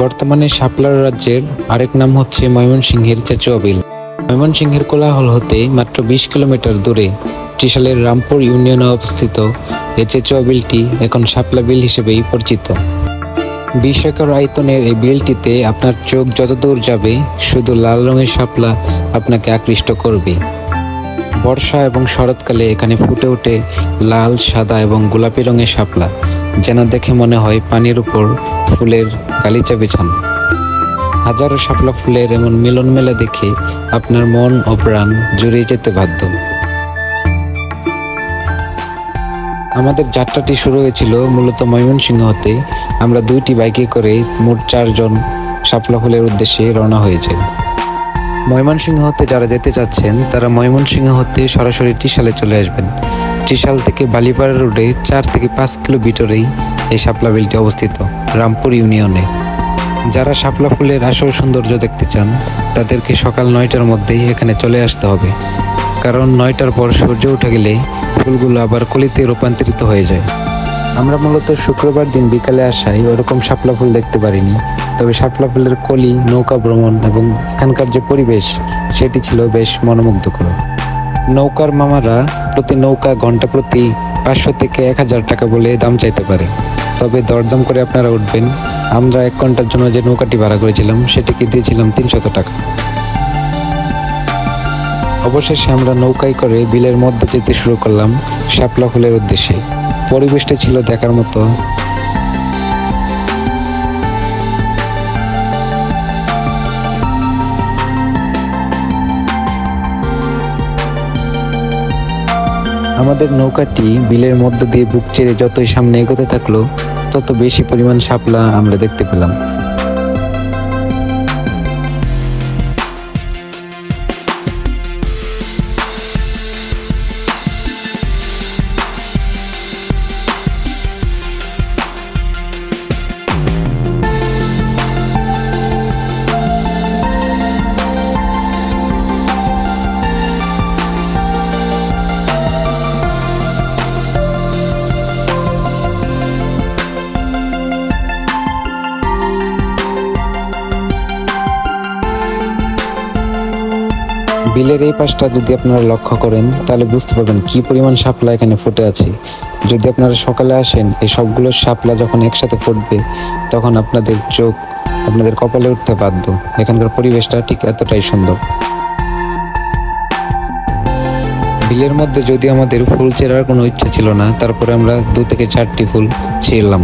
বর্তমানে শাপলার রাজ্যের আরেক নাম হচ্ছে ময়মনসিংহের চেচুয়া বিল ময়মনসিংহের কোলাহল হতে মাত্র বিশ কিলোমিটার দূরে ত্রিশালের রামপুর ইউনিয়নে অবস্থিত এই চেচুয়া বিলটি এখন শাপলা বিল হিসেবেই পরিচিত। বিশ একর আয়তনের এই বিলটিতে আপনার চোখ যতদূর যাবে, শুধু লাল রঙের শাপলা আপনাকে আকৃষ্ট করবে। বর্ষা এবং শরৎকালে এখানে ফুটে ওঠে লাল, সাদা এবং গোলাপি রঙের শাপলা, যেন দেখে মনে হয় পানির উপর ফুলের গালিচা বিছানো। হাজারো শাপলা ফুলের এমন মিলন মেলা দেখে আপনার মন ও প্রাণ জুড়িয়ে যেতে বাধ্য। আমাদের যাত্রাটি শুরু হয়েছিল মূলত ময়মনসিংহ হতে। আমরা দুইটি বাইকে করে মোট চারজন শাপলা ফুলের উদ্দেশ্যে রওনা হয়েছে। ময়মনসিংহ হতে যারা যেতে চাচ্ছেন, তারা ময়মনসিংহ হতে সরাসরি ত্রিশালে চলে আসবেন। ত্রিশাল থেকে বালিপাড়া রোডে চার থেকে পাঁচ কিলো ভিতরেই এই শাপলা বিলটি অবস্থিত, রামপুর ইউনিয়নে। যারা শাপলা ফুলের আসল সৌন্দর্য দেখতে চান, তাদেরকে সকাল নয়টার মধ্যেই এখানে চলে আসতে হবে। কারণ নয়টার পর সূর্য উঠে গেলে ফুলগুলো আবার কলিতে রূপান্তরিত হয়ে যায়। আমরা মূলত শুক্রবার দিন বিকালে আসায় ওরকম শাপলা ফুল দেখতে পারিনি। তবে শাপলা ফুলের কলি, নৌকা ভ্রমণ এবং এখানকার যে পরিবেশ, সেটি ছিল বেশ মনোমুগ্ধকর। নৌকার মামারা প্রতি নৌকা ঘণ্টা প্রতি পাঁচশো থেকে এক হাজার টাকা বলে দাম চাইতে পারে। তবে দরদাম করে আপনারা উঠবেন। আমরা এক ঘণ্টার জন্য যে নৌকাটি ভাড়া করেছিলাম, সেটিকে দিয়েছিলাম তিনশত টাকা। অবশেষে আমরা নৌকায় করে বিলের মধ্যে যেতে শুরু করলাম শাপলা ফুলের উদ্দেশ্যে। পরিবেশটা ছিল দেখার মতো। আমাদের নৌকাটি বিলের মধ্য দিয়ে বুক চেড়ে যতই সামনে এগোতে থাকল, তত বেশি পরিমাণ শাপলা আমরা দেখতে পেলাম। বিলের এই পাশটা যদি আপনারা লক্ষ্য করেন, তাহলে বুঝতে পারবেন কি পরিমাণ শাপলা এখানে ফুটে আছে। যদি আপনারা সকালে আসেন, এই সবগুলো শাপলা যখন একসাথে ফুটবে, তখন আপনাদের চোখ, আপনাদের কপালে উঠতে বাধ্য। এখানকার পরিবেশটা ঠিক এতটাই সুন্দর। বিলের মধ্যে যদি আমাদের ফুল চেরার কোনো ইচ্ছা ছিল না, তারপরে আমরা দু থেকে চারটি ফুল ছিঁড়লাম।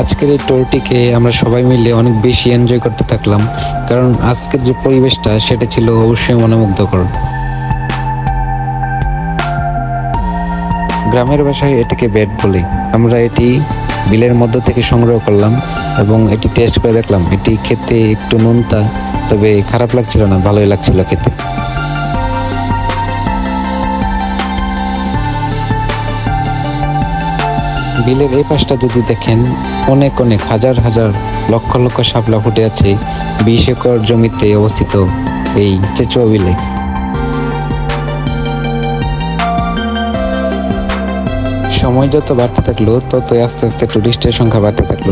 আজকের এই টোরটিকে আমরা সবাই মিলে অনেক বেশি এনজয় করতে থাকলাম। কারণ আজকের যে পরিবেশটা, সেটা ছিল অবশ্যই মনোমুগ্ধকর। গ্রামের ভাষায় এটাকে ব্যাট বলে। আমরা এটি বিলের মধ্য থেকে সংগ্রহ করলাম এবং এটি টেস্ট করে দেখলাম। এটি খেতে একটু নোনতা, তবে খারাপ লাগছিল না, ভালোই লাগছিল খেতে। বিলের এই পাশটা যদি দেখেন, অনেক অনেক, হাজার হাজার লক্ষ লক্ষ শাপলা ফুটে আছে বিশ একর জমিতে অবস্থিত এই চেচুয়া বিলে। সময় যত বাড়তে থাকল, ততই আস্তে আস্তে টুরিস্টের সংখ্যা বাড়তে থাকল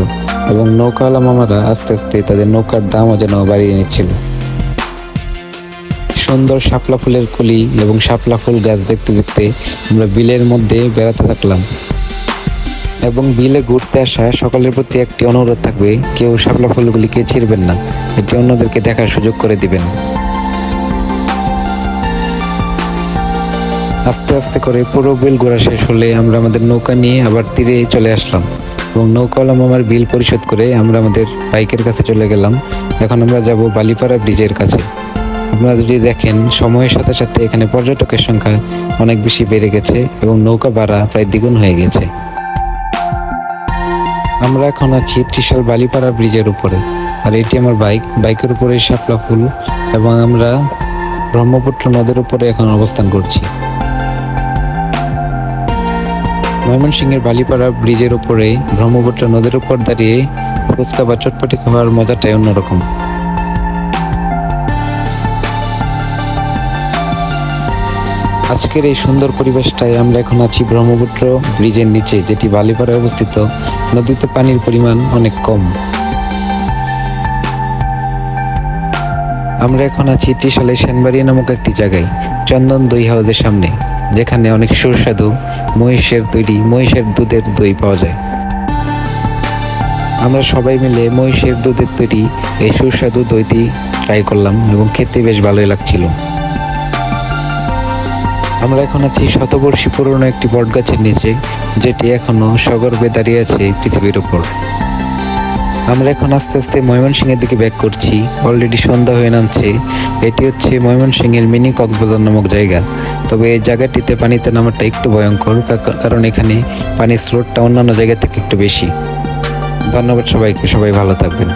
এবং নৌকাওয়ালা মামারা আস্তে আস্তে তাদের নৌকার দামও যেন বাড়িয়ে নিচ্ছিল। সুন্দর শাপলা ফুলের কলি এবং শাপলা ফুল গাছ দেখতে দেখতে আমরা বিলের মধ্যে বেড়াতে থাকলাম। এবং বিলে ঘুরতে আসা সকলের প্রতি একটি অনুরোধ থাকবে, কেউ শাপলা ফুলগুলিকে ছিঁড়বেন না। এটি অন্যদেরকে দেখার সুযোগ করে দিবেন। আস্তে আস্তে করে পুরো বিল ঘোরা শেষ হলে আমরা আমাদের নৌকা নিয়ে আবার তীরে চলে আসলাম এবং নৌকাওয়ালা আমার বিল পরিশোধ করে আমরা আমাদের বাইকের কাছে চলে গেলাম। এখন আমরা যাব বালিপাড়া ব্রিজের কাছে। আপনারা যদি দেখেন, সময়ের সাথে সাথে এখানে পর্যটকের সংখ্যা অনেক বেশি বেড়ে গেছে এবং নৌকা ভাড়া প্রায় দ্বিগুণ হয়ে গেছে। আমরা এখন আছি ত্রিশাল বালিপাড়া ব্রিজের উপরে। আর এটি আমার বাইক। বাইকের উপরে শাপলা ফুল এবং আমরা ব্রহ্মপুত্র নদের উপরে এখন অবস্থান করছি। ময়মনসিংহের বালিপাড়া ব্রিজের উপরে ব্রহ্মপুত্র নদের উপর দাঁড়িয়ে ফুচকা বা চটপটি খাওয়ার মজাটাই অন্যরকম। আজকের এই সুন্দর পরিবেশটায় আমরা এখন আছি ব্রহ্মপুত্র ব্রিজের নিচে, যেটি বালিপাড়ায় অবস্থিত। নদীতে পানির পরিমাণ অনেক কম। আমরা এখন আছি ত্রিশালের সেনবাড়ি নামক একটি জায়গায়, চন্দন দই হাউসের সামনে, যেখানে অনেক সুস্বাদু মহিষের তৈরি, মহিষের দুধের দই পাওয়া যায়। আমরা সবাই মিলে মহিষের দুধের তৈরি এই সুস্বাদু দইটি ট্রাই করলাম এবং খেতে বেশ ভালোই লাগছিল। আমরা এখন আছি শতবর্ষী পুরনো একটি বটগাছের নিচে, যেটি এখনও সগর্বে দাঁড়িয়ে আছে পৃথিবীর উপর। আমরা এখন আস্তে আস্তে ময়মনসিংহের দিকে ব্যাক করছি। অলরেডি সন্ধ্যা হয়ে নামছে। এটি হচ্ছে ময়মনসিংহের মিনি কক্সবাজার নামক জায়গা। তবে এই জায়গাটিতে পানিতে নামাটা একটু ভয়ঙ্কর কারণ এখানে পানির স্রোতটা অন্যান্য জায়গা থেকে একটু বেশি। ধন্যবাদ সবাইকে। সবাই ভালো থাকবেন।